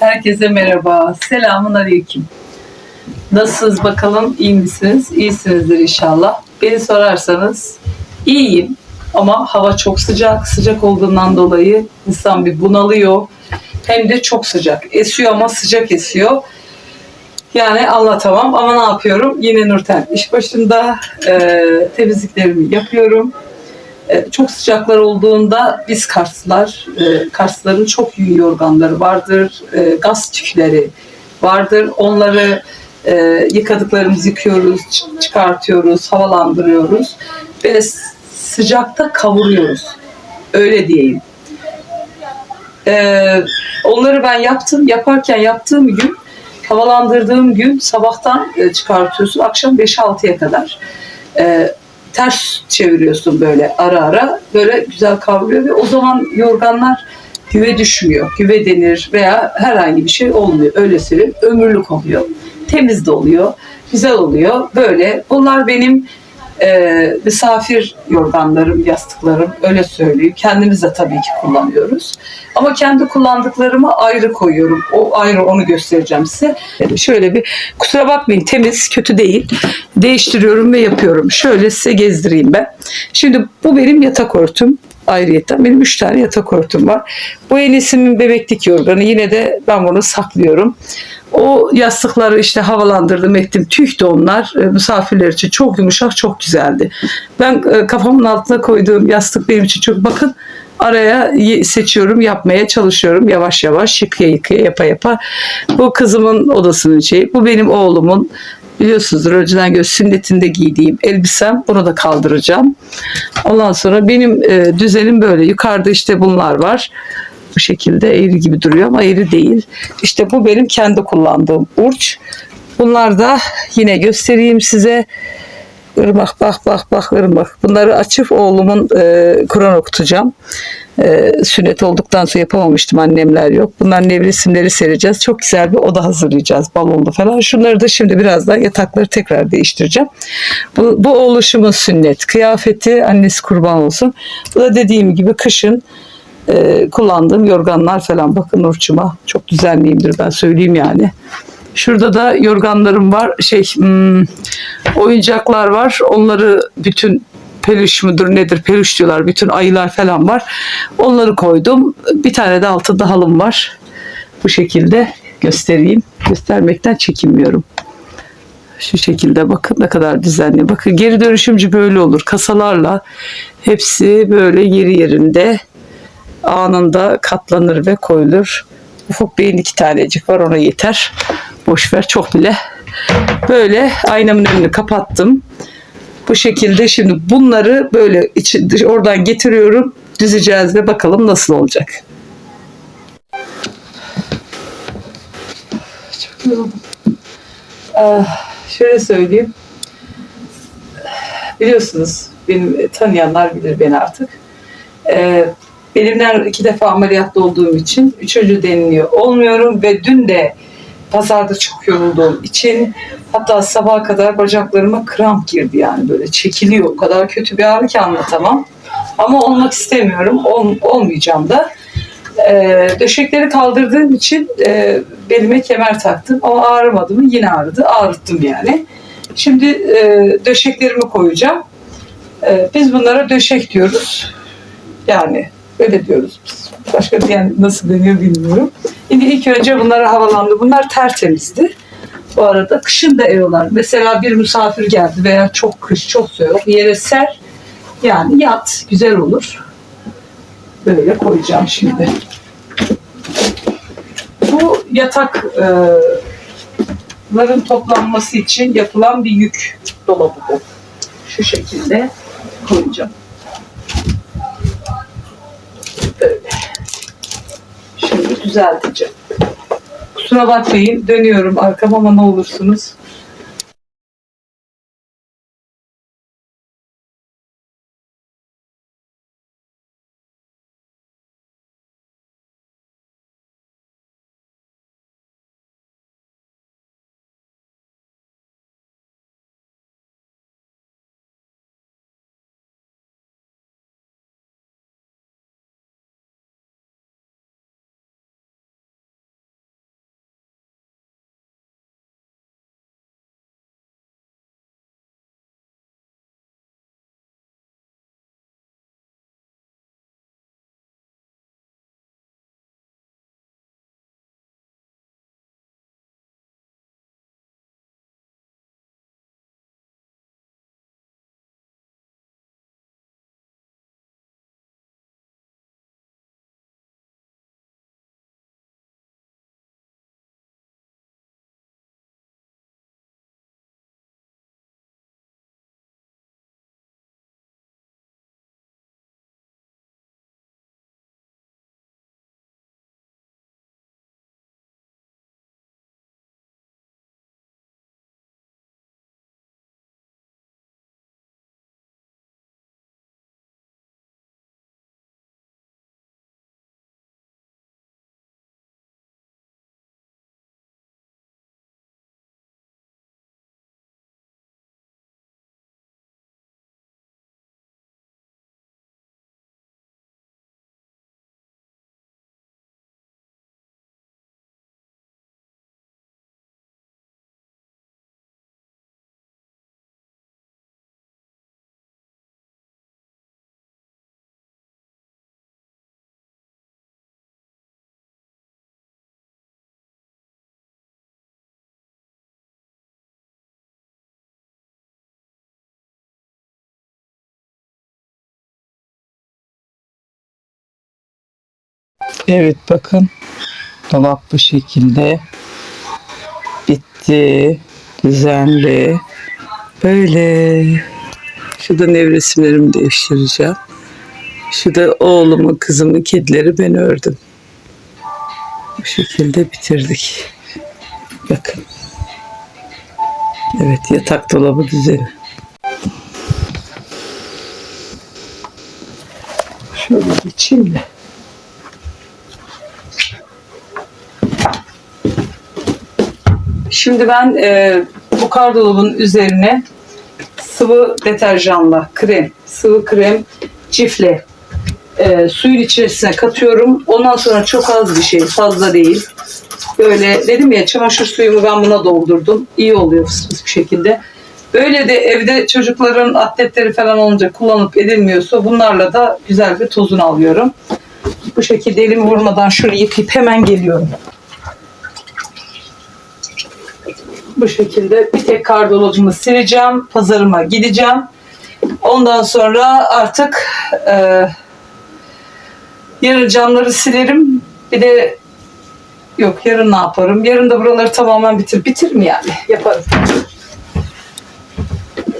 Herkese merhaba. Selamun aleyküm. Nasılsınız bakalım? İyi misiniz? İyisinizdir inşallah. Beni sorarsanız iyiyim. Ama hava çok sıcak. Sıcak olduğundan dolayı insan bir bunalıyor. Hem de çok sıcak. Esiyor ama sıcak esiyor. Yani anlatamam ama ne yapıyorum? Yine Nurten iş başında e, temizliklerimi yapıyorum. E, çok sıcaklar olduğunda biz Karslılar, e, Karslıların çok iyi yorganları vardır, e, gaz tükleri vardır. Onları yıkadıklarımızı yıkıyoruz, çıkartıyoruz, havalandırıyoruz ve sıcakta kavuruyoruz. Öyle diyeyim. Onları ben yaptım. Yaparken yaptığım gün, havalandırdığım gün sabahtan çıkartıyorsun. Akşam 5-6'ya kadar. Ters çeviriyorsun böyle ara ara böyle güzel kavruyor ve o zaman yorganlar güve düşmüyor. Güve denir veya herhangi bir şey olmuyor. Öyle söyleyeyim. Ömürlük oluyor. Temiz de oluyor. Güzel oluyor. Böyle. Bunlar benim e, misafir yorganlarım, yastıklarım öyle söyleyeyim. Kendimiz de tabii ki kullanıyoruz. Ama kendi kullandıklarımı ayrı koyuyorum. O ayrı onu göstereceğim size. Şöyle bir kusura bakmayın temiz, kötü değil. Değiştiriyorum ve yapıyorum. Şöyle size gezdireyim ben. Şimdi bu benim yatak örtüm ayrıyetten. Benim üç tane yatak örtüm var. Bu Enes'imin bebeklik yorganı. Yine de ben bunu saklıyorum. O yastıkları işte havalandırdım ettim. Tüh de onlar. E, misafirler için çok yumuşak, çok güzeldi. Ben e, kafamın altına koyduğum yastık benim için çok bakın araya seçiyorum, yapmaya çalışıyorum. Yavaş yavaş yıkaya yıkaya yapa yapa. Bu kızımın odasının şeyi. Bu benim oğlumun biliyorsunuzdur önceden göz sünnetinde giydiğim elbisem. Bunu da kaldıracağım. Ondan sonra benim e, düzenim böyle. Yukarıda işte bunlar var. Bu şekilde eğri gibi duruyor ama eğri değil. İşte bu benim kendi kullandığım urç. Bunlar da yine göstereyim size. Irmak bak bak bak ırmak. Bunları açıp oğlumun e, Kur'an okutacağım. E, sünnet olduktan sonra yapamamıştım annemler yok. Bunların nevresimleri sereceğiz. Çok güzel bir oda hazırlayacağız balonlu falan. Şunları da şimdi birazdan yatakları tekrar değiştireceğim. Bu, bu oğluşumun sünnet. Kıyafeti annesi kurban olsun. Bu da dediğim gibi kışın e, kullandığım yorganlar falan. Bakın Urç'uma çok düzenliyimdir ben söyleyeyim yani. Şurada da yorganlarım var. Şey hmm, oyuncaklar var. Onları bütün peluş mudur nedir peluş diyorlar. Bütün ayılar falan var. Onları koydum. Bir tane de altında halım var. Bu şekilde göstereyim. Göstermekten çekinmiyorum. Şu şekilde bakın ne kadar düzenli. Bakın geri dönüşümcü böyle olur. Kasalarla hepsi böyle yeri yerinde anında katlanır ve koyulur. Ufuk Bey'in iki tanecik var ona yeter. Boş ver çok bile. Böyle aynamın önünü kapattım. Bu şekilde şimdi bunları böyle içi, oradan getiriyorum. Düzeceğiz ve bakalım nasıl olacak. Çok yoruldum. Ah, şöyle söyleyeyim. Biliyorsunuz benim tanıyanlar bilir beni artık. Ee, Belimden iki defa ameliyatlı olduğum için üçüncü deniliyor olmuyorum ve dün de pazarda çok yorulduğum için hatta sabaha kadar bacaklarıma kramp girdi yani böyle çekiliyor. O kadar kötü bir ağrı ki anlatamam. Ama olmak istemiyorum. Ol, olmayacağım da. Ee, döşekleri kaldırdığım için e, belime kemer taktım ama ağrımadı mı yine ağrıdı. Ağrıttım yani. Şimdi e, döşeklerimi koyacağım. E, biz bunlara döşek diyoruz. Yani öyle diyoruz biz. Başka diyen nasıl deniyor bilmiyorum. Şimdi ilk önce bunları havalandı. Bunlar tertemizdi. Bu arada kışın da erolar. Mesela bir misafir geldi veya çok kış, çok soğuk. Yere ser. Yani yat. Güzel olur. Böyle koyacağım şimdi. Bu yatak e, ların toplanması için yapılan bir yük dolabı bu. Şu şekilde koyacağım. Böyle. Şimdi düzelteceğim. Kusura bakmayın dönüyorum arkama ama ne olursunuz Evet bakın. Dolap bu şekilde. Bitti. Düzenli. Böyle. Şurada nevresimlerimi değiştireceğim. Şurada oğlumun, kızımın kedileri ben ördüm. Bu şekilde bitirdik. Bakın. Evet yatak dolabı düzeni. Şöyle geçeyim de. Şimdi ben e, bu kardolabın üzerine sıvı deterjanla krem, sıvı krem çiftle e, suyun içerisine katıyorum. Ondan sonra çok az bir şey, fazla değil. Böyle dedim ya çamaşır suyumu ben buna doldurdum. İyi oluyor fıs fıs bir şekilde. Böyle de evde çocukların atletleri falan olunca kullanıp edilmiyorsa bunlarla da güzel bir tozunu alıyorum. Bu şekilde elimi vurmadan şunu yıkayıp hemen geliyorum. Bu şekilde bir tek kardolacımı sileceğim. Pazarıma gideceğim. Ondan sonra artık e, yarın camları silerim. Bir de yok yarın ne yaparım? Yarın da buraları tamamen bitir. Bitir mi yani? Yaparım.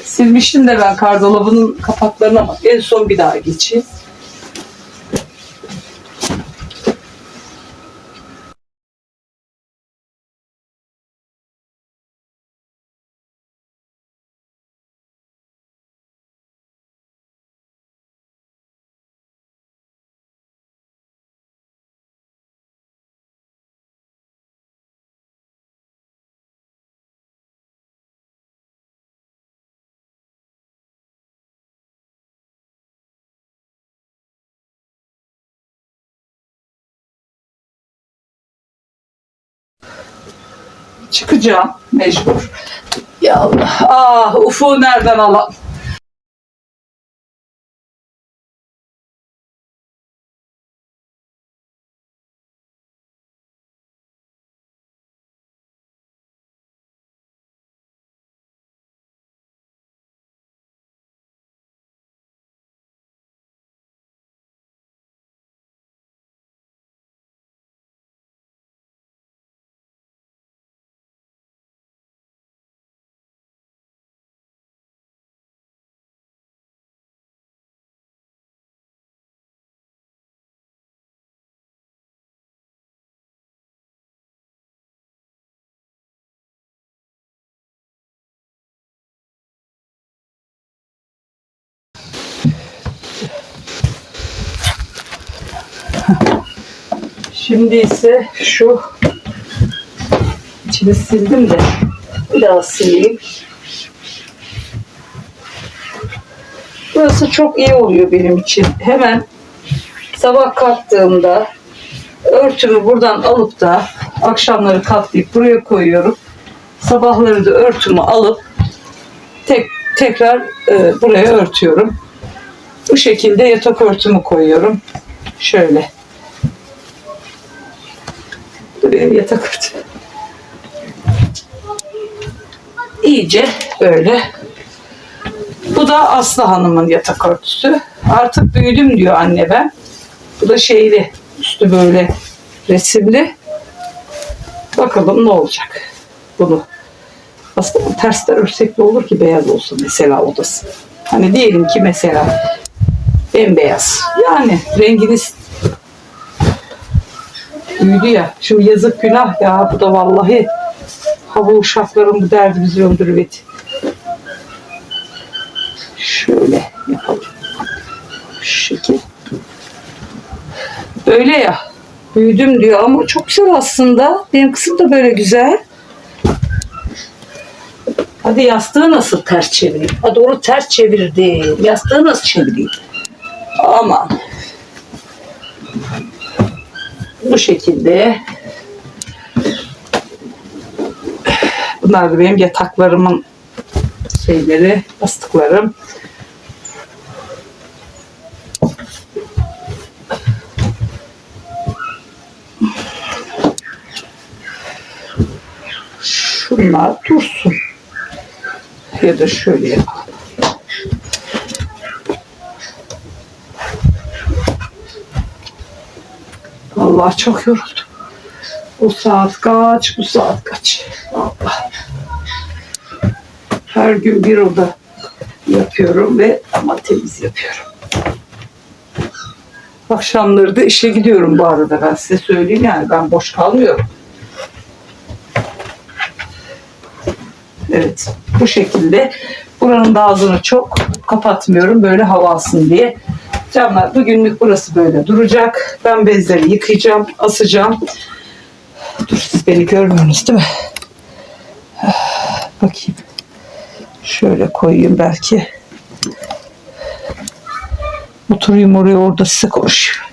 Silmiştim de ben kardolabının kapaklarını ama en son bir daha geçeyim. Çıkacağım mecbur. Ya Allah. Ah ufuğu nereden alalım? Şimdi ise şu içini sildim de bir daha sileyim. Burası çok iyi oluyor benim için. Hemen sabah kalktığımda örtümü buradan alıp da akşamları katlayıp buraya koyuyorum. Sabahları da örtümü alıp tek tekrar e, buraya örtüyorum. Bu şekilde yatak örtümü koyuyorum. Şöyle. Bu benim yatak örtüm. İyice böyle. Bu da Aslı Hanım'ın yatak örtüsü. Artık büyüdüm diyor anne ben. Bu da şeyli. Üstü böyle resimli. Bakalım ne olacak bunu. Aslında tersten örsek ne olur ki beyaz olsun mesela odası. Hani diyelim ki mesela bembeyaz. Yani renginiz büyüdü ya. Şimdi yazık günah ya. Bu da vallahi hava uşakların bu derdi bizi öldürüveti. Şöyle yapalım. Şu şekil. Öyle ya. Büyüdüm diyor ama çok güzel aslında. Benim kızım da böyle güzel. Hadi yastığı nasıl ters çevireyim? Hadi onu ters çevirdim. Yastığı nasıl çevireyim? Aman. Bu şekilde. Bunlar da benim yataklarımın şeyleri, yastıklarım. Şunlar dursun. Ya da şöyle yapalım. Allah çok yoruldum. Bu saat kaç, bu saat kaç. Allah. Her gün bir oda yapıyorum ve ama temiz yapıyorum. Akşamları da işe gidiyorum bu arada ben size söyleyeyim yani ben boş kalmıyorum. Evet bu şekilde buranın da ağzını çok kapatmıyorum böyle hava alsın diye. Camlar bugünlük burası böyle duracak. Ben bezleri yıkayacağım, asacağım. Dur siz beni görmüyorsunuz değil mi? Bakayım. Şöyle koyayım belki. Oturayım oraya orada size konuşuyor.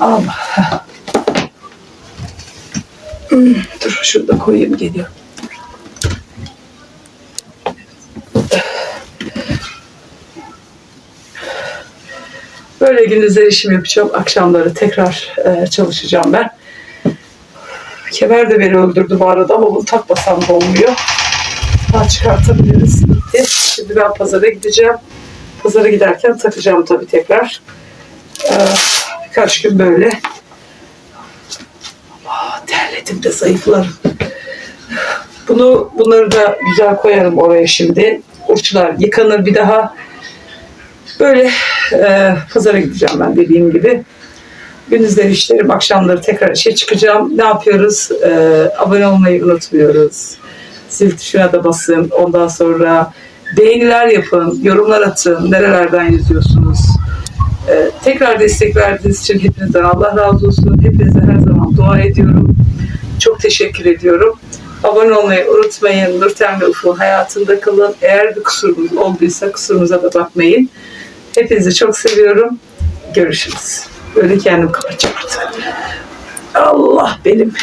Allah. Hmm, Dur şurada koyayım geliyor. Böyle gündüzler işimi yapacağım. Akşamları tekrar e, çalışacağım ben. Kemer de beni öldürdü bu arada ama bunu takmasam da olmuyor. Daha çıkartabiliriz. Gitti. Şimdi ben pazara gideceğim. Pazara giderken takacağım tabii tekrar. Ee, birkaç gün böyle. Aa, terledim de zayıflarım. Bunu, bunları da güzel koyarım oraya şimdi. Urçlar yıkanır bir daha. Böyle e, pazara gideceğim ben dediğim gibi. Gündüzleri işlerim, akşamları tekrar işe çıkacağım. Ne yapıyoruz? E, abone olmayı unutmuyoruz. Zil tuşuna da basın. Ondan sonra beğeniler yapın, yorumlar atın. Nerelerden yazıyorsunuz? E, tekrar destek verdiğiniz için hepinizden Allah razı olsun. Hepinize her zaman dua ediyorum. Çok teşekkür ediyorum. Abone olmayı unutmayın. Nurten ve Ufuk hayatında kalın. Eğer bir kusurumuz olduysa kusurumuza da bakmayın. Hepinizi çok seviyorum. Görüşürüz. Böyle kendim kapatacağım artık. Allah benim.